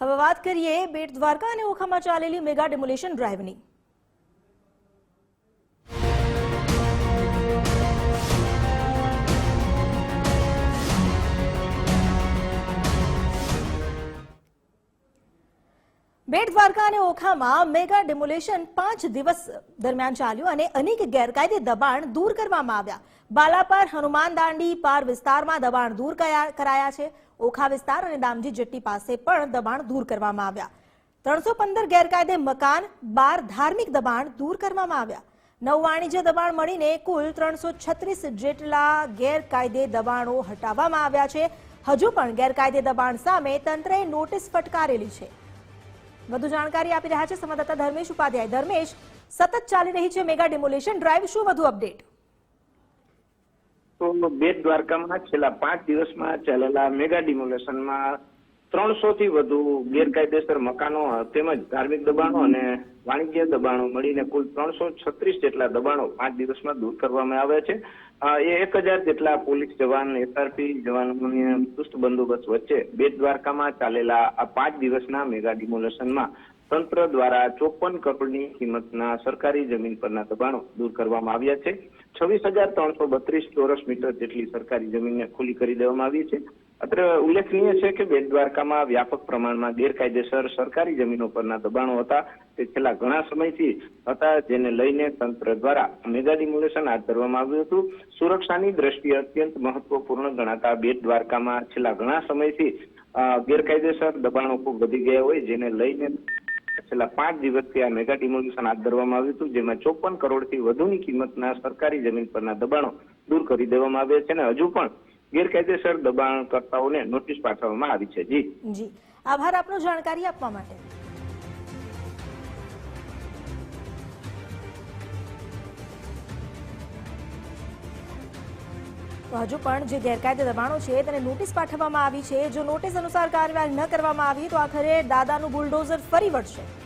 હવે વાત કરીએ બેટ દ્વારકા અને ઓખામાં ચાલેલી મેગા ડેમોલેશન ડ્રાઈવની. બેટ દ્વારકા અને ઓખામાં મેગા ડેમોલેશન પાંચ દિવસ દરમિયાન ચાલ્યું અને અનેક ગેરકાયદે દબાણ દૂર કરવામાં આવ્યા. બાલાપર, હનુમાન દાંડી પાર વિસ્તારમાં દબાણ દૂર કરાયા છે. ઓખા વિસ્તાર અને દામજી જેટ્ટી પાસે પણ દબાણ દૂર કરવામાં આવ્યા. ત્રણસો પંદર ગેરકાયદે મકાન, બાર ધાર્મિક દબાણ દૂર કરવામાં આવ્યા. નવ વાણિજ્ય દબાણ મળીને કુલ ત્રણસો છત્રીસ જેટલા ગેરકાયદે દબાણો હટાવવામાં આવ્યા છે. હજુ પણ ગેરકાયદે દબાણ સામે તંત્રએ નોટિસ ફટકારેલી છે. વધુ જાણકારી આપી રહ્યા છે સંવાદદાતા ધર્મેશ ઉપાધ્યાય. ધર્મેશ, સતત ચાલી રહી છે મેગા ડિમોલેશન ડ્રાઈવ. શું વધુ અપડેટ? તો બેટ દ્વારકામાં છેલ્લા પાંચ દિવસમાં ચાલેલા મેગા ડિમોલેશનમાં ત્રણસો થી વધુ ગેરકાયદેસર મકાનો, તેમજ ધાર્મિક દબાણો અને વાણિજ્ય દબાણો મળીને કુલ ત્રણસો છત્રીસ જેટલા દબાણો પાંચ દિવસમાં દૂર કરવામાં આવ્યા છે. એ એક હજાર જેટલા પોલીસ જવાન, એસઆરપી જવાનોની ચુસ્ત બંદોબસ્ત વચ્ચે બેટ દ્વારકામાં ચાલેલા આ પાંચ દિવસના મેગા ડિમોલેશનમાં તંત્ર દ્વારા ચોપન કરોડની કિંમતના સરકારી જમીન પરના દબાણો દૂર કરવામાં આવ્યા છે. છવ્વીસ હજાર ત્રણસો બત્રીસ ચોરસ મીટર જેટલી સરકારી જમીનને ખુલ્લી કરી દેવામાં આવી છે. અત્રે ઉલ્લેખનીય છે કે બેટ દ્વારકામાં વ્યાપક પ્રમાણમાં ગેરકાયદેસર સરકારી જમીનો પરના દબાણો હતા. તે છેલ્લા ઘણા સમયથી હતા, જેને લઈને તંત્ર દ્વારા મેગા ડિમોલેશન હાથ ધરવામાં આવ્યું હતું. સુરક્ષાની દ્રષ્ટિએ અત્યંત મહત્વપૂર્ણ ગણાતા બેટ દ્વારકામાં છેલ્લા ઘણા સમયથી ગેરકાયદેસર દબાણો ખૂબ વધી ગયા હોય, જેને લઈને છેલ્લા પાંચ દિવસથી આ મેગા ડિમોલિશન હાથ ધરવામાં આવ્યું હતું, જેમાં ચોપન કરોડથી વધુની કિંમતના સરકારી જમીન પરના દબાણો દૂર કરી દેવામાં આવ્યા છે. અને હજુ પણ ગેરકાયદેસર દબાણકર્તાઓને નોટિસ પાઠવવામાં આવી છે. જી. જી. આભાર આપનો જાણકારી આપવા માટે. હજુ પણ જે ગેરકાયદે દબાણો છે, તેને નોટિસ પાઠવવામાં આવી છે. જો નોટિસ અનુસાર કાર્યવાહી ન કરવામાં આવી, તો આખરે દાદાનું બુલડોઝર ફરી વળશે.